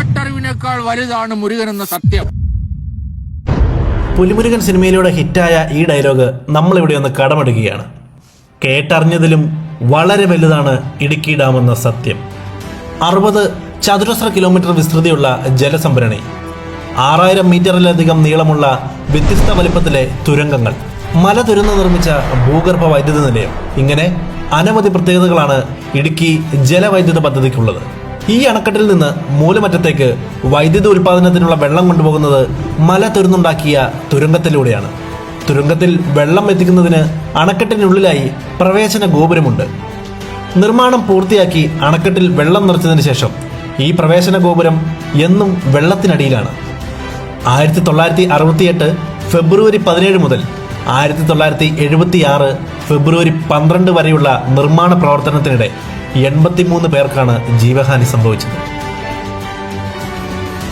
കേട്ടറിവിനേക്കാൾ വലുതാണ് മുരുകൻ എന്ന സത്യം. പുലിമുരുകൻ സിനിമയിലൂടെ ഹിറ്റായ ഈ ഡയലോഗ് നമ്മളിവിടെ ഒന്ന് കടമെടുക്കുകയാണ്. കേട്ടറിഞ്ഞതിലും വളരെ വലുതാണ് ഇടുക്കി ഡാം എന്ന സത്യം. അറുപത് ചതുരശ്ര കിലോമീറ്റർ വിസ്തൃതിയുള്ള ജലസംഭരണി. ആറായിരം മീറ്ററിലധികം നീളമുള്ള വ്യത്യസ്ത വലിപ്പത്തിലെ തുരങ്കങ്ങൾ. മല തുരന്ന് നിർമ്മിച്ച ഭൂഗർഭ വൈദ്യുത നിലയം. ഇങ്ങനെ അനവധി പ്രത്യേകതകളാണ് ഇടുക്കി ജലവൈദ്യുത പദ്ധതിക്കുള്ളത്. ഈ അണക്കെട്ടിൽ നിന്ന് മൂലമറ്റത്തേക്ക് വൈദ്യുതി ഉൽപാദനത്തിനുള്ള വെള്ളം കൊണ്ടുപോകുന്നത് മല തുരന്നുണ്ടാക്കിയ തുരങ്കത്തിലൂടെയാണ്. തുരങ്കത്തിൽ വെള്ളം എത്തിക്കുന്നതിന് അണക്കെട്ടിനുള്ളിലായി പ്രവേശന ഗോപുരമുണ്ട്. നിർമ്മാണം പൂർത്തിയാക്കി അണക്കെട്ടിൽ വെള്ളം നിറച്ചതിന് ശേഷം ഈ പ്രവേശന ഗോപുരം എന്നും വെള്ളത്തിനടിയിലാണ്. ആയിരത്തി തൊള്ളായിരത്തി അറുപത്തിയെട്ട് ഫെബ്രുവരി പതിനേഴ് മുതൽ ആയിരത്തി തൊള്ളായിരത്തി എഴുപത്തി ആറ് ഫെബ്രുവരി പന്ത്രണ്ട് വരെയുള്ള നിർമ്മാണ പ്രവർത്തനത്തിനിടെ എൺപത്തിമൂന്ന് പേർക്കാണ് ജീവഹാനി സംഭവിച്ചത്.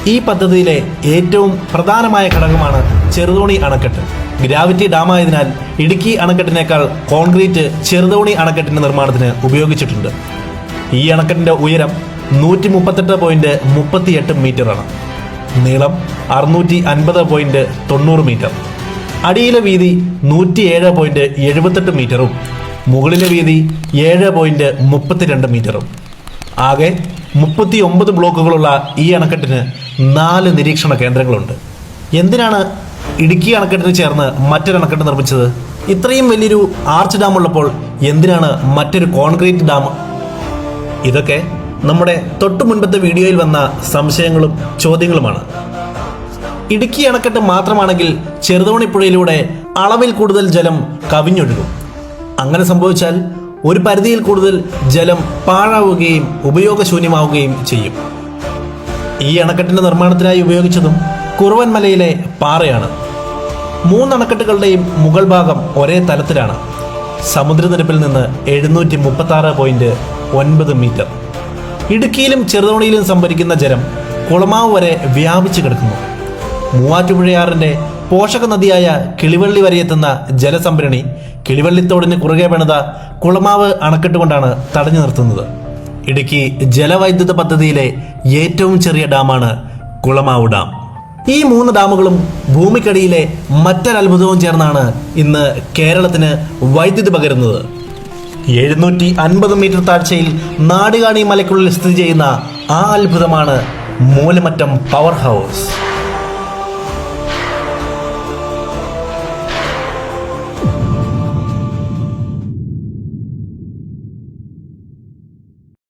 ഈ പദ്ധതിയിലെ ഏറ്റവും പ്രധാനമായ ഘടകമാണ് ചെറുതോണി അണക്കെട്ട്. ഗ്രാവിറ്റി ഡാമായതിനാൽ ഇടുക്കി അണക്കെട്ടിനേക്കാൾ കോൺക്രീറ്റ് ചെറുതോണി അണക്കെട്ടിന്റെ നിർമ്മാണത്തിന് ഉപയോഗിച്ചിട്ടുണ്ട്. ഈ അണക്കെട്ടിന്റെ ഉയരം നൂറ്റി മുപ്പത്തെട്ട് പോയിന്റ് മുപ്പത്തിയെട്ട് മീറ്ററാണ്. നീളം അറുന്നൂറ്റി അൻപത് പോയിന്റ് തൊണ്ണൂറ് മീറ്റർ. അടിയിലെ വീതി നൂറ്റി ഏഴ് പോയിന്റ് എഴുപത്തെട്ട് മീറ്ററും മുകളിലെ വീതി ഏഴ് പോയിന്റ് മുപ്പത്തിരണ്ട് മീറ്ററും. ആകെ മുപ്പത്തി ഒമ്പത് ബ്ലോക്കുകളുള്ള ഈ അണക്കെട്ടിന് നാല് നിരീക്ഷണ കേന്ദ്രങ്ങളുണ്ട്. എന്തിനാണ് ഇടുക്കി അണക്കെട്ടിന് ചേർന്ന് മറ്റൊരു അണക്കെട്ട് നിർമ്മിച്ചത്? ഇത്രയും വലിയൊരു ആർച്ച് ഡാം ഉള്ളപ്പോൾ എന്തിനാണ് മറ്റൊരു കോൺക്രീറ്റ് ഡാം? ഇതൊക്കെ നമ്മുടെ തൊട്ടു മുൻപത്തെ വീഡിയോയിൽ വന്ന സംശയങ്ങളും ചോദ്യങ്ങളുമാണ്. ഇടുക്കി അണക്കെട്ട് മാത്രമാണെങ്കിൽ ചെറുതോണിപ്പുഴയിലൂടെ അളവിൽ കൂടുതൽ ജലം കവിഞ്ഞൊഴുകും. അങ്ങനെ സംഭവിച്ചാൽ ഒരു പരിധിയിൽ കൂടുതൽ ജലം പാഴാവുകയും ഉപയോഗശൂന്യമാവുകയും ചെയ്യും. ഈ അണക്കെട്ടിന്റെ നിർമ്മാണത്തിനായി ഉപയോഗിച്ചതും കുറുവൻ മലയിലെ പാറയാണ്. മൂന്ന് അണക്കെട്ടുകളുടെയും മുകൾ ഭാഗം ഒരേ തലത്തിലാണ്. സമുദ്രനിരപ്പിൽ നിന്ന് എഴുന്നൂറ്റി മുപ്പത്തി ആറ് പോയിന്റ് ഒൻപത് മീറ്റർ. ഇടുക്കിയിലും ചെറുതോണിയിലും സംഭരിക്കുന്ന ജലം കുളമാവ് വരെ വ്യാപിച്ചു കിടക്കുന്നു. മൂവാറ്റുപുഴയാറിന്റെ പോഷക നദിയായ കിളിവള്ളി വരെ എത്തുന്ന ജലസംഭരണി കിളിവള്ളിത്തോടിന് കുറുകെ പണിത കുളമാവ് അണക്കെട്ട് കൊണ്ടാണ് തടഞ്ഞു നിർത്തുന്നത്. ഇടുക്കി ജലവൈദ്യുത പദ്ധതിയിലെ ഏറ്റവും ചെറിയ ഡാമാണ് കുളമാവ് ഡാം. ഈ മൂന്ന് ഡാമുകളും ഭൂമിക്കടിയിലെ മറ്റൊരത്ഭുതവും ചേർന്നാണ് ഇന്ന് കേരളത്തിന് വൈദ്യുതി പകരുന്നത്. എഴുന്നൂറ്റി അൻപത് മീറ്റർ താഴ്ചയിൽ നാടുകാണി മലയ്ക്കുള്ളിൽ സ്ഥിതി ചെയ്യുന്ന ആ അത്ഭുതമാണ് മൂലമറ്റം പവർ ഹൗസ്